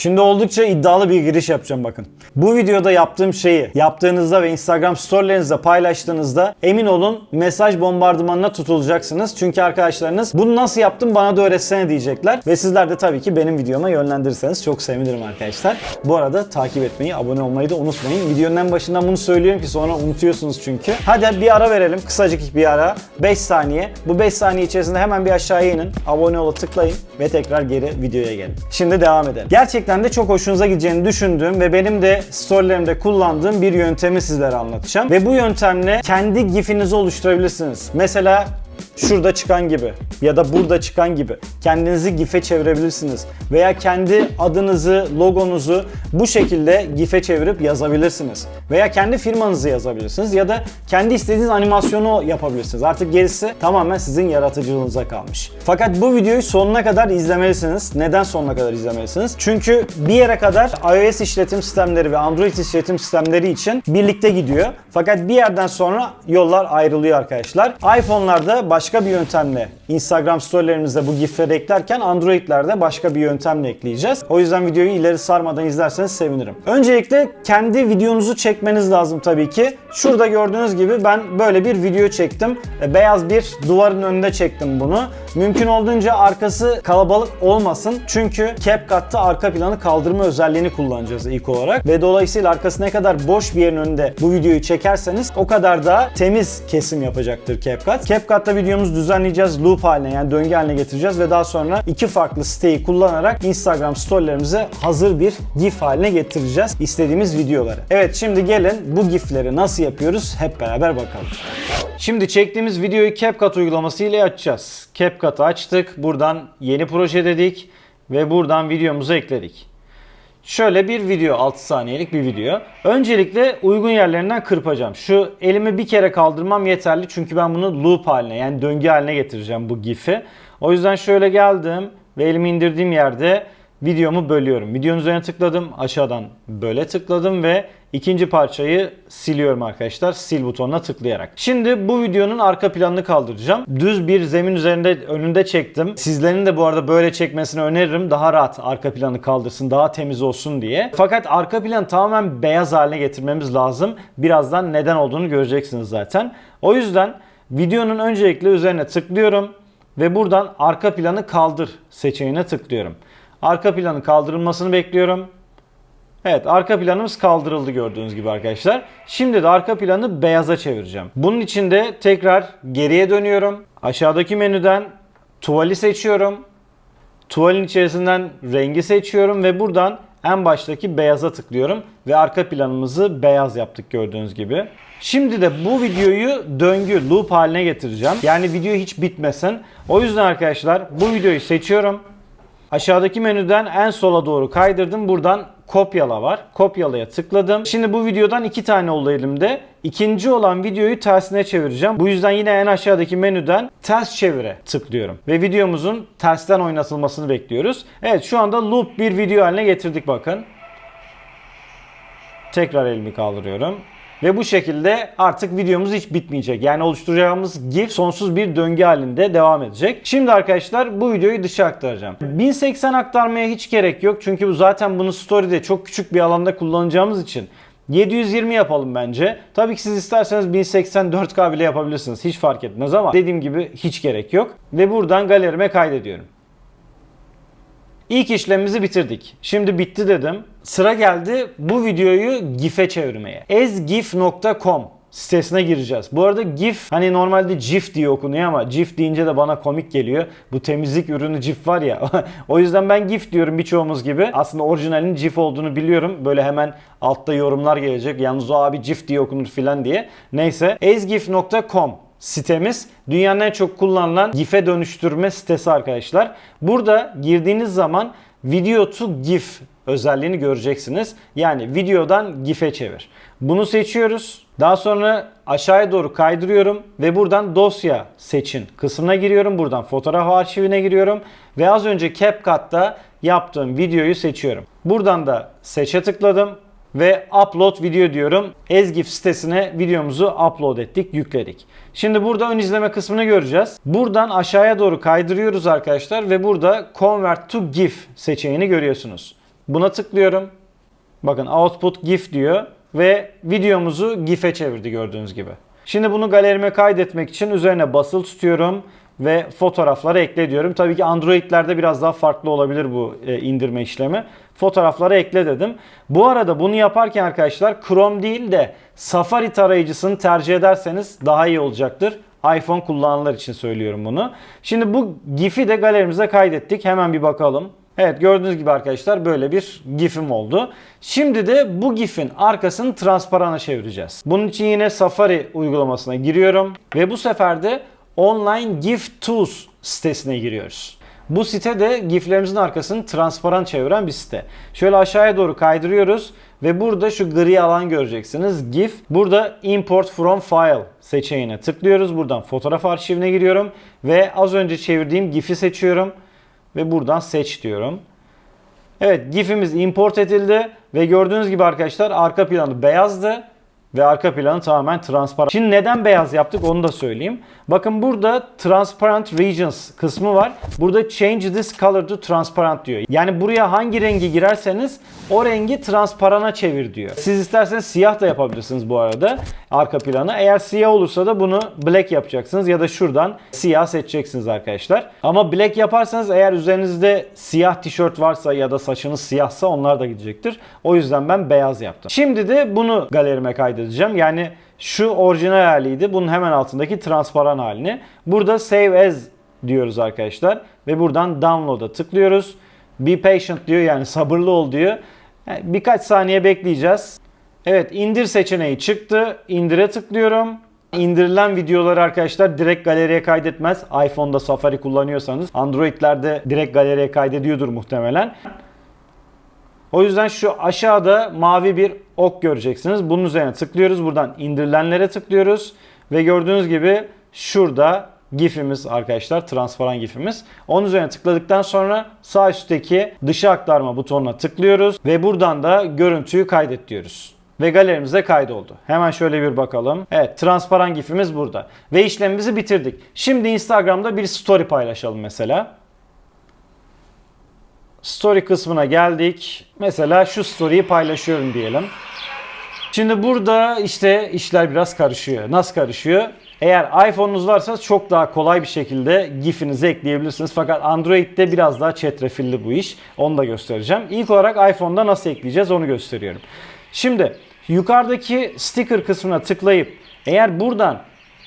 Şimdi oldukça iddialı bir giriş yapacağım bakın. Bu videoda yaptığım şeyi yaptığınızda ve Instagram storylerinizde paylaştığınızda emin olun mesaj bombardımanına tutulacaksınız. Çünkü arkadaşlarınız bunu nasıl yaptın bana da öğretsene diyecekler. Ve sizler de tabii ki benim videoma yönlendirirseniz çok sevinirim arkadaşlar. Bu arada takip etmeyi, abone olmayı da unutmayın. Videonun en başından bunu söylüyorum ki sonra unutuyorsunuz çünkü. Hadi bir ara verelim. Kısacık bir ara. 5 saniye. Bu 5 saniye içerisinde hemen bir aşağıya inin. Abone ola tıklayın ve tekrar geri videoya gelin. Şimdi devam edelim. Gerçekten de çok hoşunuza gideceğini düşündüğüm ve benim de storylerimde kullandığım bir yöntemi sizlere anlatacağım. Ve bu yöntemle kendi gifinizi oluşturabilirsiniz. Mesela şurada çıkan gibi ya da burada çıkan gibi kendinizi GIF'e çevirebilirsiniz veya kendi adınızı, logonuzu bu şekilde GIF'e çevirip yazabilirsiniz. Veya kendi firmanızı yazabilirsiniz ya da kendi istediğiniz animasyonu yapabilirsiniz. Artık gerisi tamamen sizin yaratıcılığınıza kalmış. Fakat bu videoyu sonuna kadar izlemelisiniz. Neden sonuna kadar izlemelisiniz? Çünkü bir yere kadar iOS işletim sistemleri ve Android işletim sistemleri için birlikte gidiyor. Fakat bir yerden sonra yollar ayrılıyor arkadaşlar. iPhone'larda başka bir yöntemle Instagram storylerimizde bu gifleri eklerken Android'lerde başka bir yöntemle ekleyeceğiz. O yüzden videoyu ileri sarmadan izlerseniz sevinirim. Öncelikle kendi videonuzu çekmeniz lazım tabii ki. Şurada gördüğünüz gibi ben böyle bir video çektim. E, Beyaz bir duvarın önünde çektim bunu. Mümkün olduğunca arkası kalabalık olmasın. Çünkü CapCut'ta arka planı kaldırma özelliğini kullanacağız ilk olarak. Ve dolayısıyla arkası ne kadar boş bir yerin önünde bu videoyu çekerseniz o kadar da temiz kesim yapacaktır CapCut. CapCut'ta videomuzu düzenleyeceğiz. Loop haline yani döngü haline getireceğiz ve daha sonra iki farklı siteyi kullanarak Instagram storylerimize hazır bir GIF haline getireceğiz istediğimiz videoları. Evet şimdi gelin bu GIF'leri nasıl yapıyoruz hep beraber bakalım. Şimdi çektiğimiz videoyu CapCut uygulaması ile açacağız. CapCut'ı açtık. Buradan yeni proje dedik ve buradan videomuzu ekledik. Şöyle bir video 6 saniyelik bir video. Öncelikle uygun yerlerinden kırpacağım. Şu elimi bir kere kaldırmam yeterli çünkü ben bunu loop haline yani döngü haline getireceğim bu gif'i. O yüzden şöyle geldim ve elimi indirdiğim yerde videomu bölüyorum. Videonun üzerine tıkladım. Aşağıdan böyle tıkladım ve ikinci parçayı siliyorum arkadaşlar. Sil butonuna tıklayarak. Şimdi bu videonun arka planını kaldıracağım. Düz bir zemin üzerinde önünde çektim. Sizlerin de bu arada böyle çekmesini öneririm. Daha rahat arka planı kaldırsın, daha temiz olsun diye. Fakat arka planı tamamen beyaz haline getirmemiz lazım. Birazdan neden olduğunu göreceksiniz zaten. O yüzden videonun öncelikle üzerine tıklıyorum ve buradan arka planı kaldır seçeneğine tıklıyorum. Arka planın kaldırılmasını bekliyorum. Evet arka planımız kaldırıldı gördüğünüz gibi arkadaşlar. Şimdi de arka planı beyaza çevireceğim. Bunun için de tekrar geriye dönüyorum. Aşağıdaki menüden tuvali seçiyorum. Tuvalin içerisinden rengi seçiyorum ve buradan en baştaki beyaza tıklıyorum ve arka planımızı beyaz yaptık gördüğünüz gibi. Şimdi de bu videoyu döngü loop haline getireceğim. Yani video hiç bitmesin. O yüzden arkadaşlar bu videoyu seçiyorum. Aşağıdaki menüden en sola doğru kaydırdım. Buradan kopyala var. Kopyalaya tıkladım. Şimdi bu videodan iki tane oldu elimde. İkinci olan videoyu tersine çevireceğim. Bu yüzden yine en aşağıdaki menüden ters çevire tıklıyorum. Ve videomuzun tersten oynatılmasını bekliyoruz. Evet şu anda loop bir video haline getirdik bakın. Tekrar elimi kaldırıyorum. Ve bu şekilde artık videomuz hiç bitmeyecek. Yani oluşturacağımız GIF sonsuz bir döngü halinde devam edecek. Şimdi arkadaşlar bu videoyu dışa aktaracağım. 1080 aktarmaya hiç gerek yok. Çünkü bu zaten bunu story'de çok küçük bir alanda kullanacağımız için 720 yapalım bence. Tabii ki siz isterseniz 1080 4K bile yapabilirsiniz. Hiç fark etmez ama dediğim gibi hiç gerek yok. Ve buradan galerime kaydediyorum. İlk işlemimizi bitirdik. Şimdi bitti dedim. Sıra geldi bu videoyu GIF'e çevirmeye. ezgif.com sitesine gireceğiz. Bu arada GIF hani normalde GIF diye okunuyor ama GIF deyince de bana komik geliyor. Bu temizlik ürünü GIF var ya. o yüzden ben GIF diyorum birçoğumuz gibi. Aslında orijinalinin GIF olduğunu biliyorum. Böyle hemen altta yorumlar gelecek. Yalnız o abi GIF diye okunur filan diye. Neyse ezgif.com sitemiz dünyanın en çok kullanılan GIF'e dönüştürme sitesi arkadaşlar. Burada girdiğiniz zaman video to GIF özelliğini göreceksiniz. Yani videodan GIF'e çevir. Bunu seçiyoruz. Daha sonra aşağıya doğru kaydırıyorum ve buradan dosya seçin kısmına giriyorum. Buradan fotoğraf arşivine giriyorum ve az önce CapCut'ta yaptığım videoyu seçiyorum. Buradan da seçe tıkladım ve upload video diyorum. Ezgif sitesine videomuzu upload ettik, yükledik. Şimdi burada ön izleme kısmını göreceğiz. Buradan aşağıya doğru kaydırıyoruz arkadaşlar ve burada convert to GIF seçeneğini görüyorsunuz. Buna tıklıyorum. Bakın output GIF diyor ve videomuzu GIF'e çevirdi gördüğünüz gibi. Şimdi bunu galerime kaydetmek için üzerine basılı tutuyorum ve fotoğrafları ekle diyorum. Tabii ki Android'lerde biraz daha farklı olabilir bu e, indirme işlemi. Fotoğrafları ekle dedim. Bu arada bunu yaparken arkadaşlar Chrome değil de Safari tarayıcısını tercih ederseniz daha iyi olacaktır. iPhone kullananlar için söylüyorum bunu. Şimdi bu GIF'i de galerimize kaydettik. Hemen bir bakalım. Evet gördüğünüz gibi arkadaşlar böyle bir GIF'im oldu. Şimdi de bu GIF'in arkasını transparana çevireceğiz. Bunun için yine Safari uygulamasına giriyorum ve bu sefer de Online GIF Tools sitesine giriyoruz. Bu site de GIF'lerimizin arkasını transparan çeviren bir site. Şöyle aşağıya doğru kaydırıyoruz ve burada şu gri alan göreceksiniz. GIF. Burada Import from File seçeneğine tıklıyoruz. Buradan fotoğraf arşivine giriyorum ve az önce çevirdiğim GIF'i seçiyorum ve buradan seç diyorum. Evet GIF'imiz import edildi ve gördüğünüz gibi arkadaşlar arka planı beyazdı ve arka planı tamamen transparan. Şimdi neden beyaz yaptık onu da söyleyeyim. Bakın burada transparent regions kısmı var. Burada change this color to transparent diyor. Yani buraya hangi rengi girerseniz o rengi transparana çevir diyor. Siz isterseniz siyah da yapabilirsiniz bu arada arka planı. Eğer siyah olursa da bunu black yapacaksınız ya da şuradan siyah seçeceksiniz arkadaşlar. Ama black yaparsanız eğer üzerinizde siyah tişört varsa ya da saçınız siyahsa onlar da gidecektir. O yüzden ben beyaz yaptım. Şimdi de bunu galerime kaydedeceğim. Yani şu orijinal haliydi. Bunun hemen altındaki transparan halini. Burada save as diyoruz arkadaşlar. Ve buradan download'a tıklıyoruz. Be patient diyor yani sabırlı ol diyor. Birkaç saniye bekleyeceğiz. Evet indir seçeneği çıktı. İndire tıklıyorum. İndirilen videoları arkadaşlar direkt galeriye kaydetmez. iPhone'da Safari kullanıyorsanız Android'lerde direkt galeriye kaydediyordur muhtemelen. O yüzden şu aşağıda mavi bir ok göreceksiniz. Bunun üzerine tıklıyoruz. Buradan indirilenlere tıklıyoruz. Ve gördüğünüz gibi şurada GIF'imiz arkadaşlar. Transparan GIF'imiz. Onun üzerine tıkladıktan sonra sağ üstteki dışa aktarma butonuna tıklıyoruz. Ve buradan da görüntüyü kaydet diyoruz. Ve galerimize kaydoldu. Hemen şöyle bir bakalım. Evet transparan GIF'imiz burada. Ve işlemimizi bitirdik. Şimdi Instagram'da bir story paylaşalım mesela. Story kısmına geldik. Mesela şu story'yi paylaşıyorum diyelim. Şimdi burada işte işler biraz karışıyor. Nasıl karışıyor? Eğer iPhone'unuz varsa çok daha kolay bir şekilde GIF'inizi ekleyebilirsiniz. Fakat Android'de biraz daha çetrefilli bu iş. Onu da göstereceğim. İlk olarak iPhone'da nasıl ekleyeceğiz onu gösteriyorum. Şimdi yukarıdaki sticker kısmına tıklayıp eğer buradan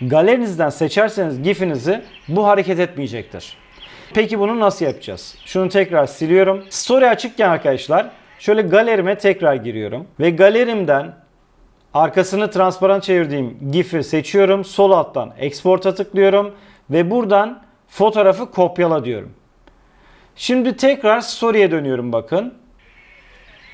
galerinizden seçerseniz GIF'inizi bu hareket etmeyecektir. Peki bunu nasıl yapacağız? Şunu tekrar siliyorum. Story açıkken arkadaşlar şöyle galerime tekrar giriyorum. Ve galerimden arkasını transparan çevirdiğim GIF'i seçiyorum. Sol alttan export'a tıklıyorum. Ve buradan fotoğrafı kopyala diyorum. Şimdi tekrar story'e dönüyorum bakın.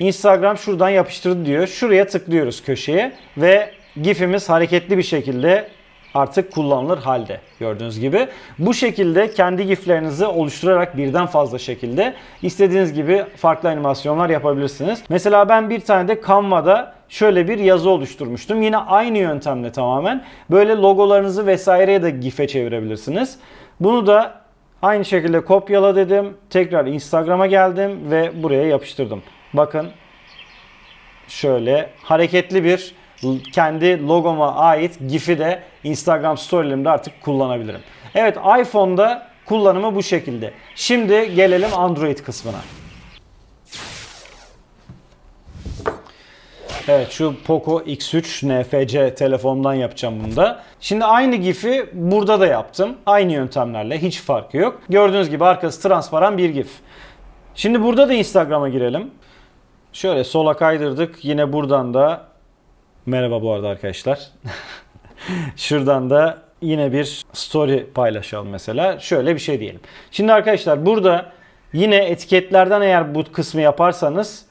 Instagram şuradan yapıştırdı diyor. Şuraya tıklıyoruz köşeye ve GIF'imiz hareketli bir şekilde artık kullanılır halde gördüğünüz gibi. Bu şekilde kendi giflerinizi oluşturarak birden fazla şekilde istediğiniz gibi farklı animasyonlar yapabilirsiniz. Mesela ben bir tane de Canva'da şöyle bir yazı oluşturmuştum. Yine aynı yöntemle tamamen böyle logolarınızı vesaireye de gif'e çevirebilirsiniz. Bunu da aynı şekilde kopyala dedim. Tekrar Instagram'a geldim ve buraya yapıştırdım. Bakın şöyle hareketli bir kendi logoma ait GIF'i de Instagram storylerimde artık kullanabilirim. Evet iPhone'da kullanımı bu şekilde. Şimdi gelelim Android kısmına. Evet şu Poco X3 NFC telefondan yapacağım bunu da. Şimdi aynı GIF'i burada da yaptım. Aynı yöntemlerle hiç farkı yok. Gördüğünüz gibi arkası transparan bir GIF. Şimdi burada da Instagram'a girelim. Şöyle sola kaydırdık. Yine buradan da merhaba bu arada arkadaşlar. Şuradan da yine bir story paylaşalım mesela. Şöyle bir şey diyelim. Şimdi arkadaşlar burada yine etiketlerden eğer bu kısmı yaparsanız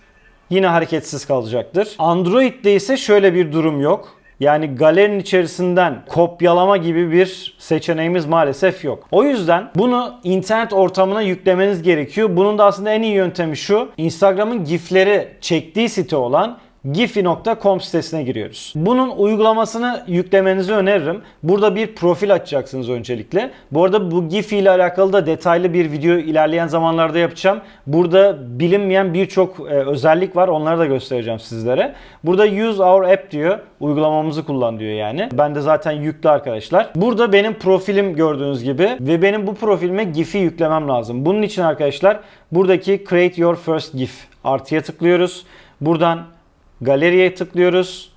yine hareketsiz kalacaktır. Android'de ise şöyle bir durum yok. Yani galerinin içerisinden kopyalama gibi bir seçeneğimiz maalesef yok. O yüzden bunu internet ortamına yüklemeniz gerekiyor. Bunun da aslında en iyi yöntemi şu. Instagram'ın GIF'leri çektiği site olan Giphy.com sitesine giriyoruz. Bunun uygulamasını yüklemenizi öneririm. Burada bir profil açacaksınız öncelikle. Bu arada bu Giphy ile alakalı da detaylı bir video ilerleyen zamanlarda yapacağım. Burada bilinmeyen birçok e, özellik var. Onları da göstereceğim sizlere. Burada use our app diyor. Uygulamamızı kullan diyor yani. Ben de zaten yüklü arkadaşlar. Burada benim profilim gördüğünüz gibi ve benim bu profilime Giphy yüklemem lazım. Bunun için arkadaşlar buradaki create your first GIF artıya tıklıyoruz. Buradan galeriye tıklıyoruz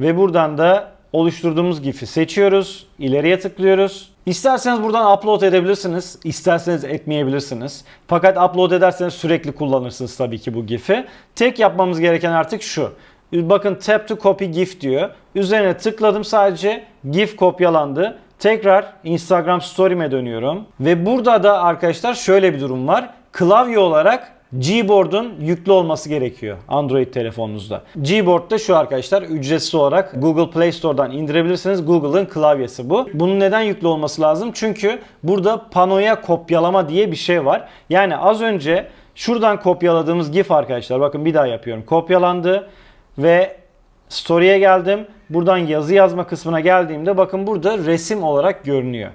ve buradan da oluşturduğumuz GIF'i seçiyoruz. İleriye tıklıyoruz. İsterseniz buradan upload edebilirsiniz. isterseniz etmeyebilirsiniz. Fakat upload ederseniz sürekli kullanırsınız tabii ki bu GIF'i. Tek yapmamız gereken artık şu. Bakın tap to copy GIF diyor. Üzerine tıkladım sadece GIF kopyalandı. Tekrar Instagram story'me dönüyorum. Ve burada da arkadaşlar şöyle bir durum var. Klavye olarak Gboard'un yüklü olması gerekiyor Android telefonunuzda. Gboard da şu arkadaşlar ücretsiz olarak Google Play Store'dan indirebilirsiniz. Google'ın klavyesi bu. Bunun neden yüklü olması lazım? Çünkü burada panoya kopyalama diye bir şey var. Yani az önce şuradan kopyaladığımız GIF arkadaşlar bakın bir daha yapıyorum. Kopyalandı ve Story'e geldim. Buradan yazı yazma kısmına geldiğimde bakın burada resim olarak görünüyor.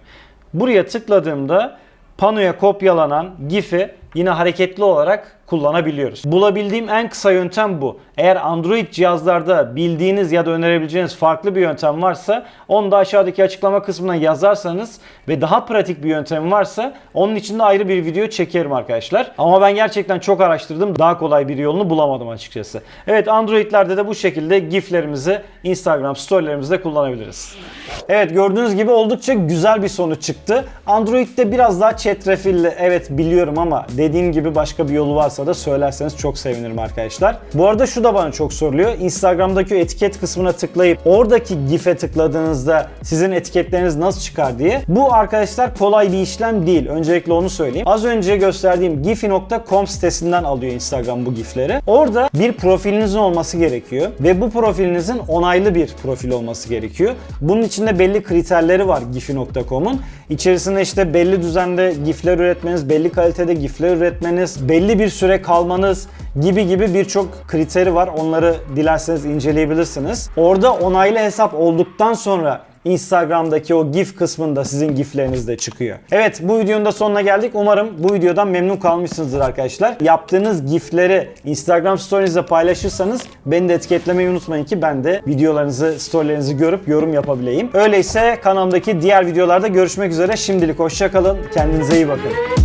Buraya tıkladığımda panoya kopyalanan GIF'i yine hareketli olarak kullanabiliyoruz. Bulabildiğim en kısa yöntem bu. Eğer Android cihazlarda bildiğiniz ya da önerebileceğiniz farklı bir yöntem varsa onu da aşağıdaki açıklama kısmına yazarsanız ve daha pratik bir yöntem varsa onun için de ayrı bir video çekerim arkadaşlar. Ama ben gerçekten çok araştırdım. Daha kolay bir yolunu bulamadım açıkçası. Evet Android'lerde de bu şekilde GIF'lerimizi Instagram storylerimizde kullanabiliriz. Evet gördüğünüz gibi oldukça güzel bir sonuç çıktı. Android'de biraz daha çetrefilli evet biliyorum ama dediğim gibi başka bir yolu varsa da söylerseniz çok sevinirim arkadaşlar. Bu arada şu da bana çok soruluyor. Instagram'daki etiket kısmına tıklayıp oradaki GIF'e tıkladığınızda sizin etiketleriniz nasıl çıkar diye. Bu arkadaşlar kolay bir işlem değil. Öncelikle onu söyleyeyim. Az önce gösterdiğim giphy.com sitesinden alıyor Instagram bu GIF'leri. Orada bir profilinizin olması gerekiyor ve bu profilinizin onaylı bir profil olması gerekiyor. Bunun içinde belli kriterleri var giphy.com'un. İçerisinde işte belli düzende GIF'ler üretmeniz, belli kalitede GIF'ler üretmeniz, belli bir süre kalmanız gibi gibi birçok kriteri var. Onları dilerseniz inceleyebilirsiniz. Orada onaylı hesap olduktan sonra Instagram'daki o GIF kısmında sizin GIF'leriniz de çıkıyor. Evet bu videonun da sonuna geldik. Umarım bu videodan memnun kalmışsınızdır arkadaşlar. Yaptığınız GIF'leri Instagram story'nizde paylaşırsanız beni de etiketlemeyi unutmayın ki ben de videolarınızı, story'lerinizi görüp yorum yapabileyim. Öyleyse kanalımdaki diğer videolarda görüşmek üzere. Şimdilik hoşçakalın. Kendinize iyi bakın.